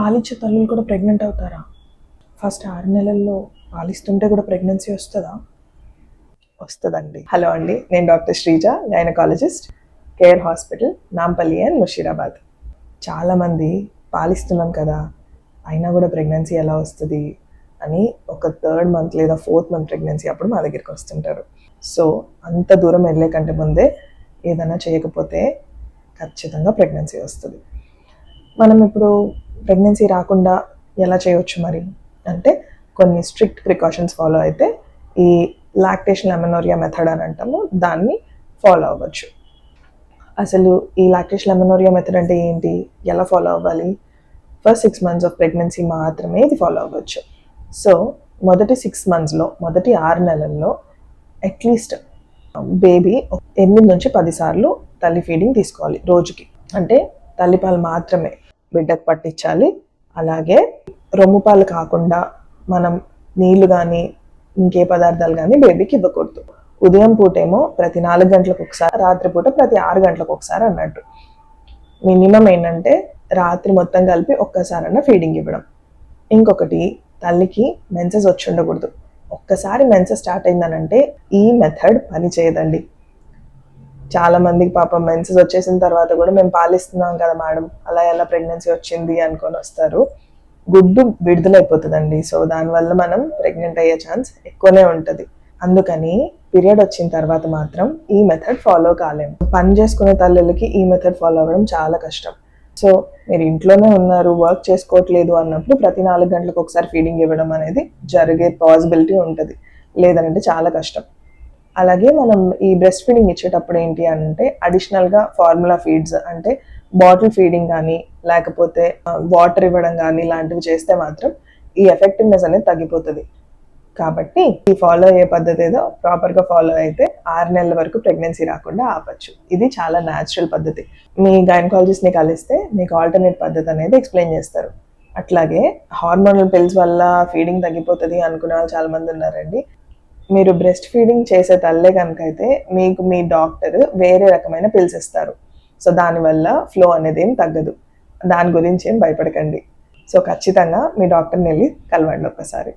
పాలిచ్చే తల్లులు కూడా ప్రెగ్నెంట్ అవుతారా? ఫస్ట్ ఆరు నెలల్లో పాలిస్తుంటే కూడా ప్రెగ్నెన్సీ వస్తుందా? వస్తుందండి. హలో అండి నేను doctor Sreeja gynaecologist care hospital Nampally and Musheerabad చాలామంది పాలిస్తున్నాం కదా అయినా కూడా ప్రెగ్నెన్సీ ఎలా వస్తుంది అని ఒక థర్డ్ మంత్ లేదా ఫోర్త్ మంత్ ప్రెగ్నెన్సీ అప్పుడు మా దగ్గరికి వస్తుంటారు. సో అంత దూరం వెళ్ళే కంటే ముందే ఏదైనా చేయకపోతే ఖచ్చితంగా ప్రెగ్నెన్సీ వస్తుంది. మనం ఇప్పుడు ప్రెగ్నెన్సీ రాకుండా ఎలా చేయవచ్చు మరి? అంటే కొన్ని స్ట్రిక్ట్ ప్రికాషన్స్ ఫాలో అయితే ఈ లాక్టేషన్ లెమనోరియా మెథడ్ అని అంటాము దాన్ని ఫాలో అవ్వచ్చు. అసలు ఈ లాక్టేషన్ లెమనోరియా మెథడ్ అంటే ఏంటి? ఎలా ఫాలో అవ్వాలి? First six months of pregnancy మాత్రమే ఇది ఫాలో అవ్వచ్చు. సో మొదటి సిక్స్ మంత్స్లో మొదటి ఆరు నెలల్లో అట్లీస్ట్ బేబీ ఎనిమిది నుంచి పది సార్లు తల్లి ఫీడింగ్ తీసుకోవాలి రోజుకి. అంటే తల్లిపాలు మాత్రమే. బిడ్డకు పట్టించాలి. అలాగే రొమ్ము పాలు కాకుండా మనం నీళ్ళు కానీ ఇంకే పదార్థాలు కానీ బేబీకి ఇవ్వకూడదు. ఉదయం పూటేమో ప్రతి నాలుగు గంటలకు ఒకసారి రాత్రిపూట ప్రతి ఆరు గంటలకు ఒకసారి అన్నట్టు. మినిమం ఏంటంటే రాత్రి మొత్తం కలిపి ఒక్కసారన్నా ఫీడింగ్ ఇవ్వడం. ఇంకొకటి తల్లికి మెన్సెస్ వచ్చి ఉండకూడదు. ఒక్కసారి మెన్సెస్ స్టార్ట్ అయిందనంటే ఈ మెథడ్ పని చేయదండి చాలా మందికి పాపం మెన్సెస్ వచ్చేసిన తర్వాత కూడా మేము పాలిస్తున్నాం కదా మేడం. అలా ఎలా ప్రెగ్నెన్సీ వచ్చింది అనుకొని వస్తారు. గుడ్డు విడుదలైపోతుందండి. సో దానివల్ల మనం ప్రెగ్నెంట్ అయ్యే ఛాన్స్ ఎక్కువనే ఉంటుంది. అందుకని పీరియడ్ వచ్చిన తర్వాత మాత్రం ఈ మెథడ్ ఫాలో కాలేము. పని చేసుకునే తల్లులకి ఈ మెథడ్ ఫాలో అవ్వడం చాలా కష్టం. సో మీరు ఇంట్లోనే ఉన్నారు వర్క్ చేసుకోవట్లేదు అన్నప్పుడు ప్రతి నాలుగు గంటలకు ఒకసారి ఫీడింగ్ ఇవ్వడం అనేది జరిగే పాసిబిలిటీ ఉంటుంది. లేదనంటే చాలా కష్టం. అలాగే మనం ఈ బ్రెస్ట్ ఫీడింగ్ ఇచ్చేటప్పుడు ఏంటి అంటే అడిషనల్గా ఫార్ములా ఫీడ్స్ అంటే బాటిల్ ఫీడింగ్ కానీ లేకపోతే వాటర్ ఇవ్వడం కానీ ఇలాంటివి చేస్తే మాత్రం ఈ ఎఫెక్టివ్నెస్ అనేది తగ్గిపోతుంది. కాబట్టి ఈ ఫాలో అయ్యే పద్ధతి ఏదో ప్రాపర్గా ఫాలో అయితే ఆరు నెలల వరకు ప్రెగ్నెన్సీ రాకుండా ఆపచ్చు. ఇది చాలా న్యాచురల్ పద్ధతి. మీ గైనకాలజిస్ట్ని కలిస్తే మీకు ఆల్టర్నేట్ పద్ధతి అనేది ఎక్స్ప్లెయిన్ చేస్తారు. అట్లాగే హార్మోనల్ పిల్స్ వల్ల ఫీడింగ్ తగ్గిపోతుంది అనుకునే వాళ్ళు చాలా మంది ఉన్నారండి. మీరు బ్రెస్ట్ ఫీడింగ్ చేసే తల్లే కనుక అయితే మీకు మీ డాక్టర్ వేరే రకమైన పిల్స్ ఇస్తారు. సో దానివల్ల ఫ్లో అనేది ఏం తగ్గదు. దాని గురించి ఏం భయపడకండి. సో ఖచ్చితంగా మీ డాక్టర్ని వెళ్ళి కలవండి ఒకసారి